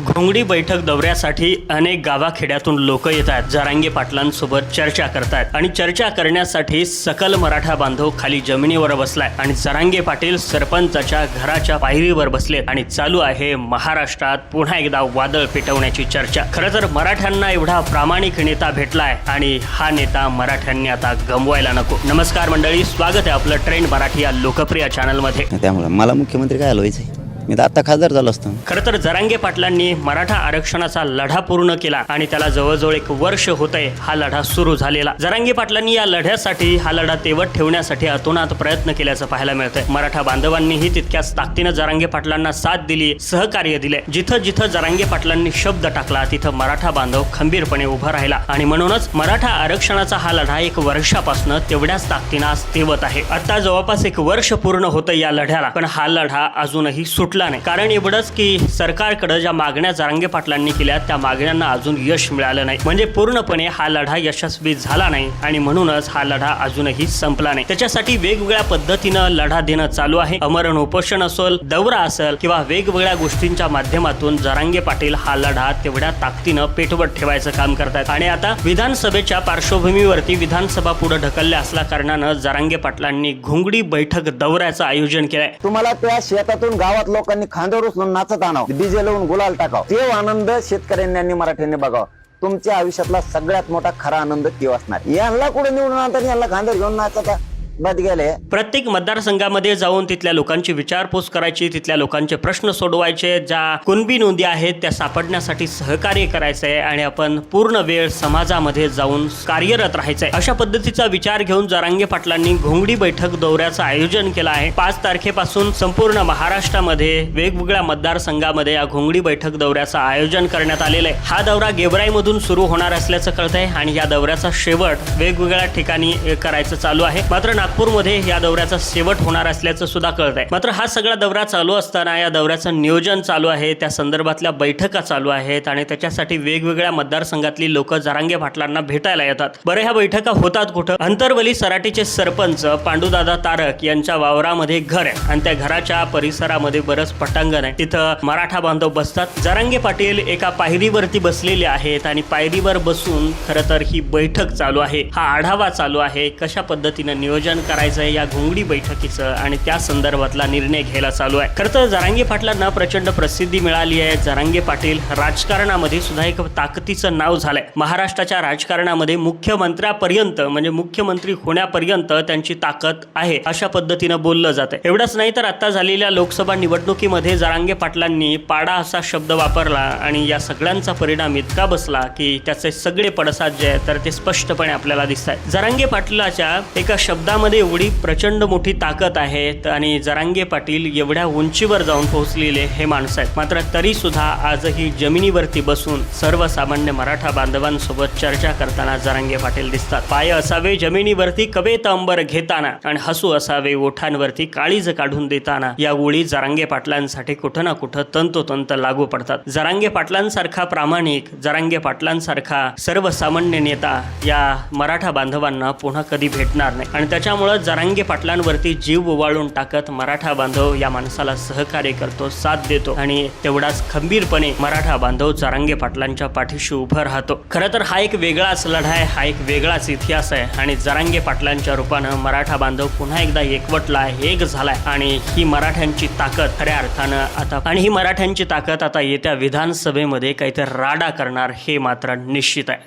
घोंगडी बैठक दौऱ्यासाठी अनेक गावाखेड्यातून लोक येत आहेत जरांगे पाटलांसोबत चर्चा करतात आणि चर्चा करण्यासाठी सकल मराठा बांधव खाली जमिनीवर बसलाय आणि जरांगे पाटील सरपंचाच्या घराच्या पायरीवर बसले आणि चालू आहे महाराष्ट्रात पुन्हा एकदा वादळ पेटवण्याची चर्चा. खरं तर मराठ्यांना एवढा प्रामाणिक नेता भेटलाय आणि हा नेता मराठ्यांनी आता गमवायला नको. नमस्कार मंडळी स्वागत आहे आपलं ट्रेंड मराठी या लोकप्रिय चॅनलमध्ये त्यामुळे मला मुख्यमंत्री काय हलवायचं मी तर आता खासदार झालो असतो. खरं तर जरांगे पाटलांनी मराठा आरक्षणाचा लढा पूर्ण केला आणि त्याला जवळजवळ एक वर्ष होतंय हा लढा सुरू झालेला. जरांगे पाटलांनी या लढ्यासाठी हा लढा तेवत ठेवण्यासाठी अतोनात प्रयत्न केल्याचं पाहायला मिळतंय. मराठा बांधवांनीही तितक्याच ताकदीनं जरांगे पाटलांना साथ दिली सहकार्य दिले. जिथं जिथं जरांगे पाटलांनी शब्द टाकला तिथं मराठा बांधव खंबीरपणे उभा राहिला. आणि म्हणूनच मराठा आरक्षणाचा हा लढा एक वर्षापासून तेवढ्याच ताकदीनं आज तेवत आहे. आता जवळपास एक वर्ष पूर्ण होतं या लढ्याला. पण हा लढा अजूनही सुटला नाही. कारण एवढंच की सरकारकडे ज्या मागण्या जारांगे पाटलांनी केल्या त्या मागण्यांना अजून यश मिळालं नाही. म्हणजे पूर्णपणे हा लढा यशस्वी झाला नाही आणि म्हणूनच हा लढा अजूनही संपला नाही. त्याच्यासाठी वेगवेगळ्या पद्धतीनं लढा देणं चालू आहे. अमरण उपोषण असेल दौरा असेल किंवा वेगवेगळ्या गोष्टींच्या माध्यमातून जरांगे पाटील हा लढा तेवढ्या ताकदीनं पेटवत ठेवायचं काम करतायत. आणि आता विधानसभेच्या पार्श्वभूमीवरती विधानसभा पुढे ढकलल्या असल्या कारणानं जरांगे पाटलांनी घोंगडी बैठक दौऱ्याचं आयोजन केलंय. तुम्हाला त्या शेतातून गावात लोकांनी खांद्यावर उचलून नाचत आणावं. डीजे लावून गुलाल टाकाव. ते आनंद शेतकऱ्यांनी आणि मराठ्यांनी बघावा. तुमच्या आयुष्यातला सगळ्यात मोठा खरा आनंद तो असणार यांना कुठे निवडून आणतात? यांना खांद्यावर घेऊन नाचता मत गेले प्रत्येक मतदारसंघामध्ये जाऊन तिथल्या लोकांची विचारपूस करायची तिथल्या लोकांचे प्रश्न सोडवायचे ज्या कुणबी नोंदी आहेत त्या सापडण्यासाठी सहकार्य करायचं आहे आणि आपण पूर्ण वेळ समाजामध्ये जाऊन कार्यरत राहायचंय. अशा पद्धतीचा विचार घेऊन जरांगे पाटलांनी घोंगडी बैठक दौऱ्याचं आयोजन केलं आहे. पाच तारखेपासून संपूर्ण महाराष्ट्रामध्ये वेगवेगळ्या मतदारसंघामध्ये या घोंगडी बैठक दौऱ्याचं आयोजन करण्यात आलेलं आहे. हा दौरा गेवराईमधून सुरू होणार असल्याचं कळतंय आणि या दौऱ्याचा शेवट वेगवेगळ्या ठिकाणी करायचं चालू आहे. मात्र नागपूरमध्ये या दौऱ्याचा शेवट होणार असल्याचं सुद्धा कळत आहे मात्र हा सगळा दौरा चालू असताना या दौऱ्याचं नियोजन चालू आहे त्या संदर्भातल्या बैठका चालू आहेत आणि त्याच्यासाठी वेगवेगळ्या मतदारसंघातली लोक जरांगे भाटलांना भेटायला येतात. बरं ह्या बैठका होतात कुठं? अंतरवली सराटीचे सरपंच पांडुदादा तारक यांच्या वावरामध्ये घर आहे आणि त्या घराच्या परिसरामध्ये बरंच पटांगण आहे. तिथं मराठा बांधव बसतात. जरांगे पाटील एका पायरीवरती बसलेले आहेत आणि पायरीवर बसून खरं तर ही बैठक चालू आहे. हा आढावा चालू आहे. कशा पद्धतीनं नियोजन करायचं आहे या घोंगडी बैठकीचं आणि त्या संदर्भातला निर्णय घ्यायला चालू आहे. खरं तर जरांगे पाटलांना प्रचंड प्रसिद्धी मिळाली आहे. जरांगे पाटील राजकारणामध्ये सुद्धा एक ताकदीचं नाव झालंय. महाराष्ट्राच्या राजकारणामध्ये मुख्यमंत्र्यापर्यंत म्हणजे मुख्यमंत्री होण्यापर्यंत त्यांची ताकद आहे अशा पद्धतीनं बोललं जातं एवढंच नाही तर आता झालेल्या लोकसभा निवडणुकीमध्ये जरांगे पाटलांनी पाडा असा शब्द वापरला आणि या सगळ्यांचा परिणाम इतका बसला की त्याचे सगळे पडसाद जे आहेत तर ते स्पष्टपणे आपल्याला दिसत आहेत जरांगे पाटलाच्या एका शब्दामध्ये एवढी प्रचंड मोठी ताकद आहे आणि जरांगे पाटील एवढ्या उंचीवर जाऊन पोहोचलेले हे माणसं आहेत. मात्र तरी सुद्धा आजही जमिनीवरती बसून सर्वसामान्य मराठा बांधवांसोबत चर्चा करताना जरांगे पाटील दिसतात. पाय असावे जमिनीवरती कवेत अंबर घेताना आणि हसू असावे ओठांवरती काळीज काढून देताना या ओळी जरांगे पाटलांसाठी कुठं ना कुठं तंतोतंत लागू पडतात. जरांगे पाटलांसारखा प्रामाणिक जरांगे पाटलांसारखा सर्वसामान्य नेता या मराठा बांधवांना पुन्हा कधी भेटणार नाही. आणि त्याच्या त्यामुळं जरांगे पाटलांवरती जीव ओवाळून टाकत मराठा बांधव या माणसाला सहकार्य करतो साथ देतो आणि तेवढाच खंबीरपणे मराठा बांधव जरांगे पाटलांच्या पाठीशी उभा राहतो. खरं तर हा एक वेगळाच लढा आहे हा एक वेगळाच इतिहास आहे आणि जरांगे पाटलांच्या रूपानं मराठा बांधव पुन्हा एकदा एकवटला आहे एक झालाय आणि ही मराठ्यांची ताकद खऱ्या अर्थानं आता आणि ही मराठ्यांची ताकद आता येत्या विधानसभेमध्ये काहीतरी राडा करणार हे मात्र निश्चित आहे.